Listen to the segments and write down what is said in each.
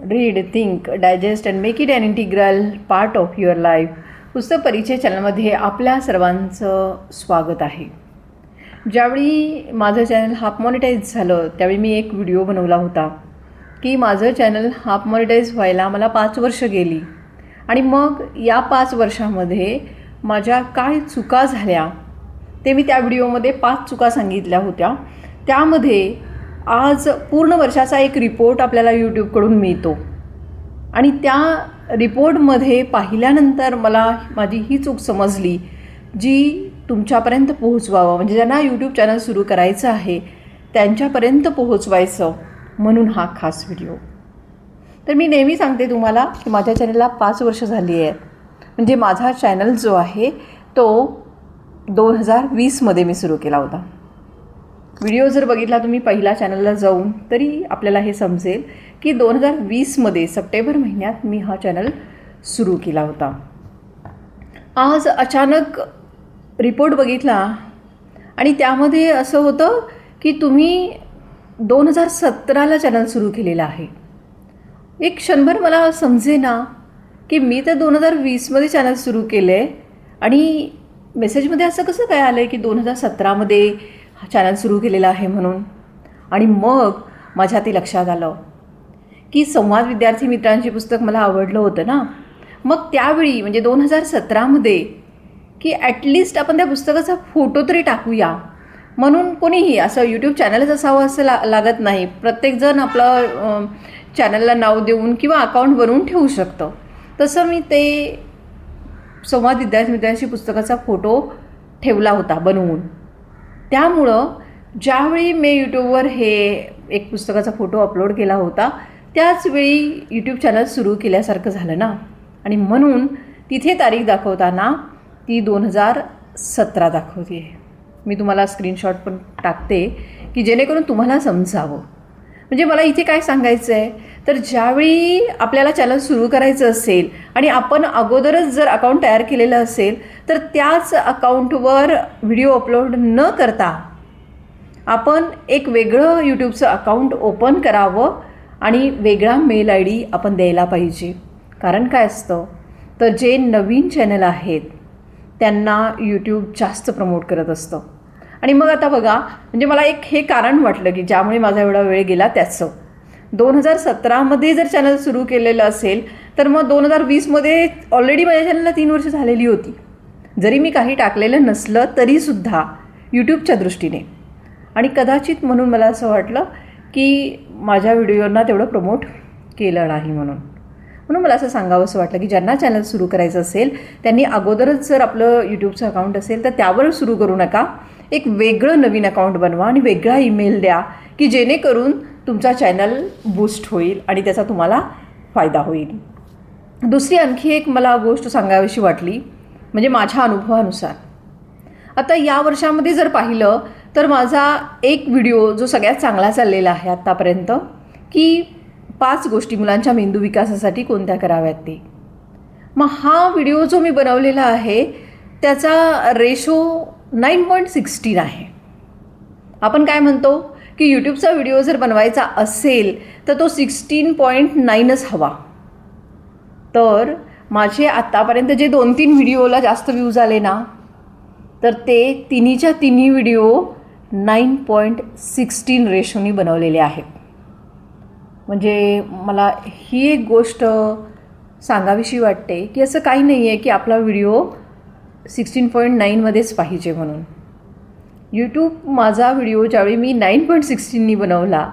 Read think digest and make it an integral part of your life पुस्तक परिचय चॅनलमध्ये आपल्या सर्वांचं स्वागत आहे. ज्यावेळी माझं चॅनल हाफ मॉनिटाईज झालं त्यावेळी मी एक व्हिडिओ बनवला होता की माझं चॅनल हाफ मॉनिटाईज व्हायला मला पाच वर्ष गेली आणि मग या पाच वर्षामध्ये माझ्या काय चुका झाल्या ते मी त्या व्हिडिओमध्ये पाच चुका सांगितल्या होत्या. त्यामध्ये आज पूर्ण वर्षाचा एक रिपोर्ट आपल्याला यूट्यूबकडून मिळतो. आणि त्या रिपोर्टमध्ये पाहिल्यानंतर मला माझी ही चूक समजली जी तुमच्यापर्यंत पोहोचवावं म्हणजे ज्यांना यूट्यूब चॅनल सुरू करायचं आहे त्यांच्यापर्यंत पोहोचवायचं म्हणून हा खास व्हिडिओ तर मी नेहमी सांगते तुम्हाला की माझ्या चॅनलला पाच वर्ष झाली आहेत. म्हणजे माझा चॅनल जो आहे तो दोन हजार वीसमध्ये मी सुरू केला होता. व्हिडिओ जर बघितला तुम्ही पहिल्या चॅनलला जाऊन तरी आपल्याला हे समजेल की दोन हजार वीसमध्ये सप्टेंबर महिन्यात मी हा चॅनल सुरू केला होता. आज अचानक रिपोर्ट बघितला आणि त्यामध्ये असं होतं की तुम्ही दोन हजार सतराला चॅनल सुरू केलेलं आहे. एक क्षणभर मला समजे ना की मी तर दोन हजार वीसमध्ये चॅनल सुरू केलं आहे आणि मेसेजमध्ये असं कसं काय आलं आहे की दोन हजार सतरामध्ये हा चॅनल सुरू केलेला आहे म्हणून. आणि मग माझ्या ते लक्षात आलं की संवाद विद्यार्थी मित्रांचे पुस्तक मला आवडलं होतं ना. मग त्यावेळी म्हणजे दोन हजार सतरामध्ये की ॲटलिस्ट आपण त्या पुस्तकाचा फोटो तरी टाकूया. म्हणून कोणीही असं यूट्यूब चॅनलच असावं असं ला लागत नाही. प्रत्येकजण आपलं चॅनलला नाव देऊन किंवा अकाउंट बनवून ठेवू शकतं. तसं मी ते संवाद विद्यार्थी मित्रांशी पुस्तकाचा फोटो ठेवला होता बनवून. त्यामुळं ज्यावेळी मी यूट्यूबवर हे एक पुस्तकाचा फोटो अपलोड केला होता त्याचवेळी यूट्यूब चॅनल सुरू केल्यासारखं झालं ना. आणि म्हणून तिथे तारीख दाखवताना ती दोन हजार सतरा दाखवते आहे मी तुम्हाला स्क्रीनशॉट पण टाकते की जेणेकरून तुम्हाला समजावं. म्हणजे मला इथे काय सांगायचं आहे तर ज्यावेळी आपल्याला चॅनल सुरू करायचं असेल आणि आपण अगोदरच जर अकाउंट तयार केलेलं असेल तर त्याच अकाउंटवर व्हिडिओ अपलोड न करता आपण एक वेगळं यूट्यूबचं अकाउंट ओपन करावं आणि वेगळा मेल आय डी आपण द्यायला पाहिजे. कारण काय असतं? तर जे नवीन चॅनल आहेत त्यांना यूट्यूब जास्त प्रमोट करत असतं. आणि मग आता बघा म्हणजे मला एक हे कारण वाटलं की ज्यामुळे माझा एवढा वेळ गेला त्याचं. दोन हजार सतरामध्ये जर चॅनल सुरू केलेलं असेल तर मग दोन हजार वीसमध्ये ऑलरेडी माझ्या चॅनलला तीन वर्ष झालेली होती. जरी मी काही टाकलेलं नसलं तरीसुद्धा यूट्यूबच्या दृष्टीने. आणि कदाचित म्हणून मला असं वाटलं की माझ्या व्हिडिओना तेवढं प्रमोट केलं नाही म्हणून. म्हणून मला असं सांगावं असं वाटलं की ज्यांना चॅनल सुरू करायचं असेल त्यांनी अगोदरच जर आपलं यूट्यूबचं अकाउंट असेल तर त्यावर सुरू करू नका. एक वेगळं नवीन अकाउंट बनवा आणि वेगळा ईमेल द्या की जेणेकरून तुमचा चॅनल बूस्ट होईल आणि त्याचा तुम्हाला फायदा होईल. दुसरी आणखी एक मला गोष्ट सांगावीशी वाटली म्हणजे माझ्या अनुभवानुसार. आता या वर्षामध्ये जर पाहिलं तर माझा एक व्हिडिओ जो सगळ्यात चांगला चाललेला आहे आत्तापर्यंत की पाच गोष्टी मुलांच्या मेंदू विकासासाठी कोणत्या कराव्यात ते. मग हा व्हिडिओ जो मी बनवलेला आहे त्याचा रेशो नाईन पॉईंट सिक्स्टीन आहे. आपण काय म्हणतो? की यूट्यूबचा व्हिडिओ जर बनवायचा असेल तर तो सिक्स्टीन पॉईंट नाईनच हवा. तर माझे आत्तापर्यंत जे दोन तीन व्हिडिओला जास्त व्ह्यूज आले ना तर ते तिन्हीच्या तिन्ही व्हिडिओ नाईन पॉईंट सिक्स्टीन रेशोनी बनवलेले आहेत. म्हणजे मला ही एक गोष्ट सांगावीशी वाटते की असं काही नाही आहे की आपला व्हिडिओ सिक्स्टीन पॉईंट नाईनमध्येच पाहिजे म्हणून. यूट्यूब माझा व्हिडिओ ज्यावेळी मी नाईन पॉईंट सिक्स्टीननी बनवला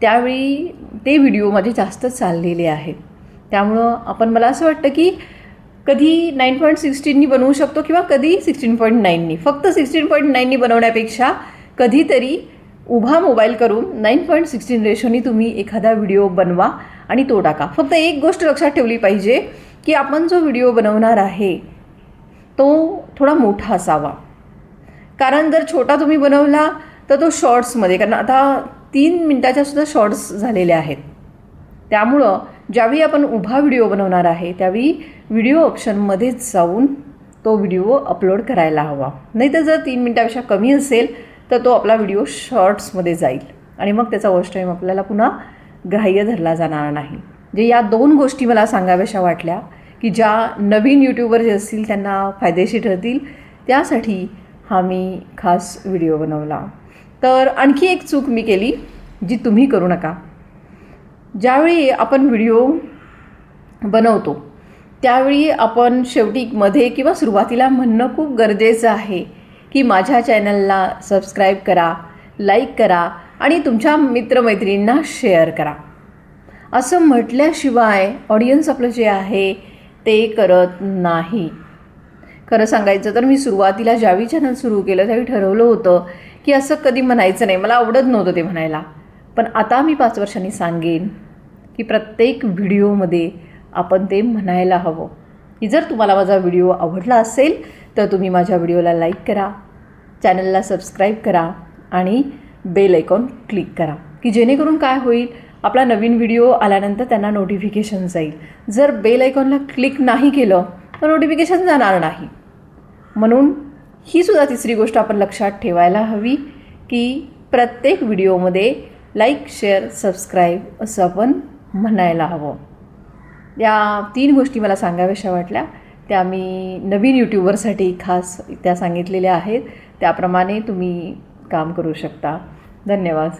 त्यावेळी ते व्हिडिओ माझे जास्त चाललेले आहेत. त्यामुळं आपण मला असं वाटतं की कधी नाईन पॉईंट सिक्स्टीननी बनवू शकतो किंवा कधी सिक्स्टीन पॉईंट नाईननी. फक्त सिक्स्टीन पॉईंट नाईननी बनवण्यापेक्षा कधीतरी उभा मोबाईल करून नाईन पॉईंट सिक्स्टीन रेशोनी तुम्ही एखादा व्हिडिओ बनवा आणि तो टाका. फक्त एक गोष्ट लक्षात ठेवली पाहिजे की आपण जो व्हिडिओ बनवणार आहे तो थोडा मोठा असावा. कारण जर छोटा तुम्ही बनवला तर तो शॉर्ट्समध्ये कारण आता तीन मिनटाच्या सुद्धा शॉर्ट्स झालेल्या आहेत. त्यामुळं ज्यावेळी आपण उभा व्हिडिओ बनवणार आहे त्यावेळी व्हिडिओ ऑप्शनमध्येच जाऊन तो व्हिडिओ अपलोड करायला हवा. नाही तर जर तीन मिनटापेक्षा कमी असेल तर तो आपला व्हिडिओ शॉर्ट्समध्ये जाईल. आणि मग त्याचा वॉच टाईम आपल्याला पुन्हा ग्राह्य धरला जाणार नाही. जे या दोन गोष्टी मला सांगाव्याशा वाटल्या की ज्या नवीन यूट्यूबर जे असतील त्यांना फायदेशीर ठरतील त्यासाठी हा मी खास व्हिडिओ बनवला. तर आणखी एक चूक मी केली जी तुम्ही करू नका. ज्यावेळी आपण व्हिडिओ बनवतो त्यावेळी आपण शेवटी मध्ये किंवा सुरुवातीला म्हणणं खूप गरजेचं आहे की माझ्या चॅनलला सबस्क्राईब करा लाईक करा आणि तुमच्या मित्रमैत्रिणींना शेअर करा. असं म्हटल्याशिवाय ऑडियन्स आपलं जे आहे ते करत नाही. खरं सांगायचं तर मी सुरुवातीला ज्यावेळी चॅनल सुरू केलं त्यावेळी ठरवलं होतं की असं कधी म्हणायचं नाही. मला आवडत नव्हतं ते म्हणायला. पण आता मी पाच वर्षांनी सांगेन की प्रत्येक व्हिडिओमध्ये आपण ते म्हणायला हवं. की जर तुम्हाला माझा व्हिडिओ आवडला असेल तर तुम्ही माझ्या व्हिडिओला लाईक करा चॅनलला सबस्क्राईब करा आणि बेल ऐकॉन क्लिक करा की जेणेकरून काय होईल? आपला नवीन व्हिडिओ आल्यानंतर त्यांना नोटिफिकेशन जाईल. जर बेल आयकॉनला क्लिक नाही केलं तर नोटिफिकेशन जाणार नाही. म्हणून ही सुद्धा तिसरी गोष्ट आपण लक्षात ठेवायला हवी की प्रत्येक व्हिडिओमध्ये लाईक शेअर सबस्क्राईब असं आपण म्हणायला हवं. या तीन गोष्टी मला सांगाव्याशा वाटल्या. त्या मी नवीन यूट्यूबरसाठी खास त्या सांगितलेल्या आहेत. त्याप्रमाणे तुम्ही काम करू शकता. धन्यवाद.